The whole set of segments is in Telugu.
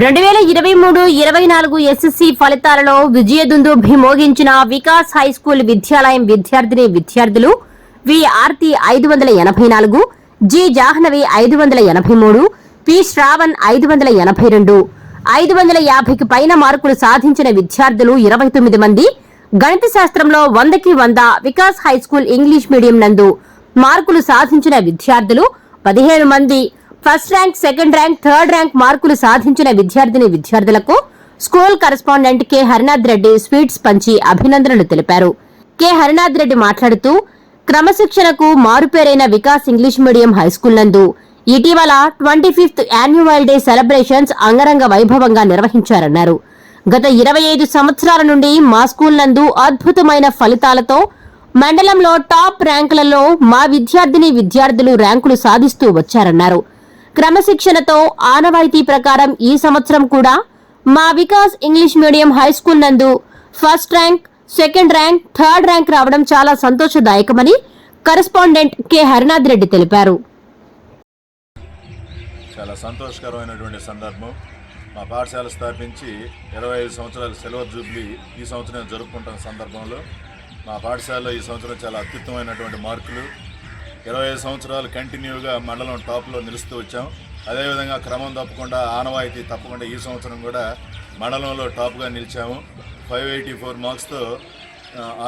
రెండు వేల ఇరవై మూడు ఇరవై నాలుగు ఎస్ఎస్సి ఫలితాలలో విజయదుందు భిమోగించిన వికాస్ హై స్కూల్ విద్యాలయం విద్యార్థిని విద్యార్థులు వి ఆర్తి ఐదు వందల ఎనభై నాలుగు జి జాహ్నవి ఐదు వందల ఎనభై మూడు పి శ్రావణ్ ఐదు వందల ఎనభై రెండు. ఐదు వందల యాభైకి పైన మార్కులు సాధించిన విద్యార్థులు ఇరవై తొమ్మిది మంది. గణిత శాస్త్రంలో వందకి వంద Vikas high school English medium నందు మార్కులు సాధించిన విద్యార్థులు పదిహేను మంది. First rank second rank third rank మార్కులు సాధించిన విద్యార్థిని విద్యార్థులకు school correspondent K. Harinath Reddy sweets పంచి అభినందనలు తెలిపారు. కె. హరినాథ్ రెడ్డి మాట్లాడుతూ క్రమశిక్షణకు మారుపేరైన Vikas English medium high school నందు ఇటీవల twenty fifth annual day celebrations అంగరంగ వైభవంగా నిర్వహించారన్నారు. గత ఇరవై ఐదు సంవత్సరాల నుండి మా స్కూల్ నందు అద్భుతమైన ఫలితాలతో మండలంలో టాప్ ర్యాంకులలో మా విద్యార్థిని విద్యార్థులు ర్యాంకులు సాధిస్తూ వచ్చారన్నారు. క్రమశిక్షణతో ఆనవాయితీ ప్రకారం ఈ సంవత్సరం కూడా మా Vikas English medium high school నందు first rank second rank third rank రావడం చాలా సంతోషదాయకమని కరెస్పాండెంట్ కె. హరినాథ్ రెడ్డి తెలిపారు. చాలా సంతోషకరమైనటువంటి సందర్భం. మా పాఠశాల స్థాపించి ఇరవై ఐదు సంవత్సరాల సెలవు జూబ్లీ ఈ సంవత్సరం జరుపుకుంటున్న సందర్భంలో మా పాఠశాలలో ఈ సంవత్సరం చాలా అత్యుత్తమైనటువంటి మార్కులు ఇరవై ఐదు సంవత్సరాలు కంటిన్యూగా మండలం టాప్లో నిలుస్తూ వచ్చాం. అదేవిధంగా క్రమం తప్పకుండా ఆనవాయితీ తప్పకుండా ఈ సంవత్సరం కూడా మండలంలో టాప్గా నిలిచాము. ఫైవ్ ఎయిటీ ఫోర్ మార్క్స్తో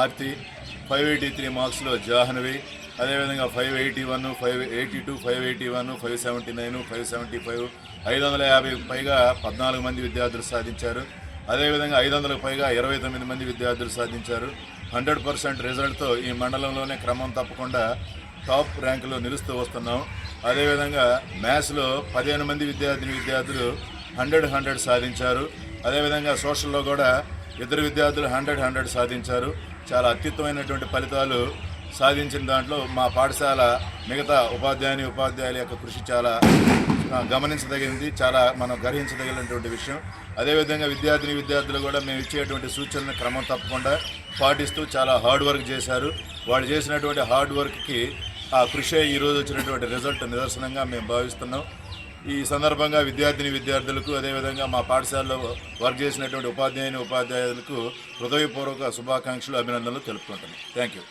ఆర్తి ఫైవ్ ఎయిటీ త్రీ మార్క్స్లో జాహ్నవి అదేవిధంగా five eighty one five eighty two five eighty one five seventy nine five seventy five ఐదు వందల యాభై పైగా పద్నాలుగు మంది విద్యార్థులు సాధించారు. అదేవిధంగా ఐదు వందలకు పైగా ఇరవై తొమ్మిది మంది విద్యార్థులు సాధించారు. హండ్రెడ్ పర్సెంట్ రిజల్ట్తో ఈ మండలంలోనే క్రమం తప్పకుండా టాప్ ర్యాంకులో నిలుస్తూ వస్తున్నాం. అదేవిధంగా మ్యాథ్స్లో పదిహేను మంది విద్యార్థిని విద్యార్థులు హండ్రెడ్ హండ్రెడ్ సాధించారు. అదేవిధంగా సోషల్లో కూడా ఇద్దరు విద్యార్థులు హండ్రెడ్ హండ్రెడ్ సాధించారు. చాలా అత్యుత్తమైనటువంటి ఫలితాలు సాధించిన దాంట్లో మా పాఠశాల మిగతా ఉపాధ్యాయుని ఉపాధ్యాయుల యొక్క కృషి చాలా గమనించదగినది గమనించదగింది చాలా మనం గ్రహించదగినటువంటి విషయం. అదేవిధంగా విద్యార్థిని విద్యార్థులు కూడా మేము ఇచ్చేటువంటి సూచనలను క్రమం తప్పకుండా పాటిస్తూ చాలా హార్డ్ వర్క్ చేశారు. వాళ్ళు చేసినటువంటి హార్డ్ వర్క్కి ఆ కృషి ఈరోజు వచ్చినటువంటి రిజల్ట్ నిదర్శనంగా మేము భావిస్తున్నాం. ఈ సందర్భంగా విద్యార్థిని విద్యార్థులకు అదేవిధంగా మా పాఠశాలలో వర్క్ చేసినటువంటి ఉపాధ్యాయుని ఉపాధ్యాయులకు హృదయపూర్వక శుభాకాంక్షలు అభినందనలు తెలుపుకుంటున్నాను థ్యాంక్ యూ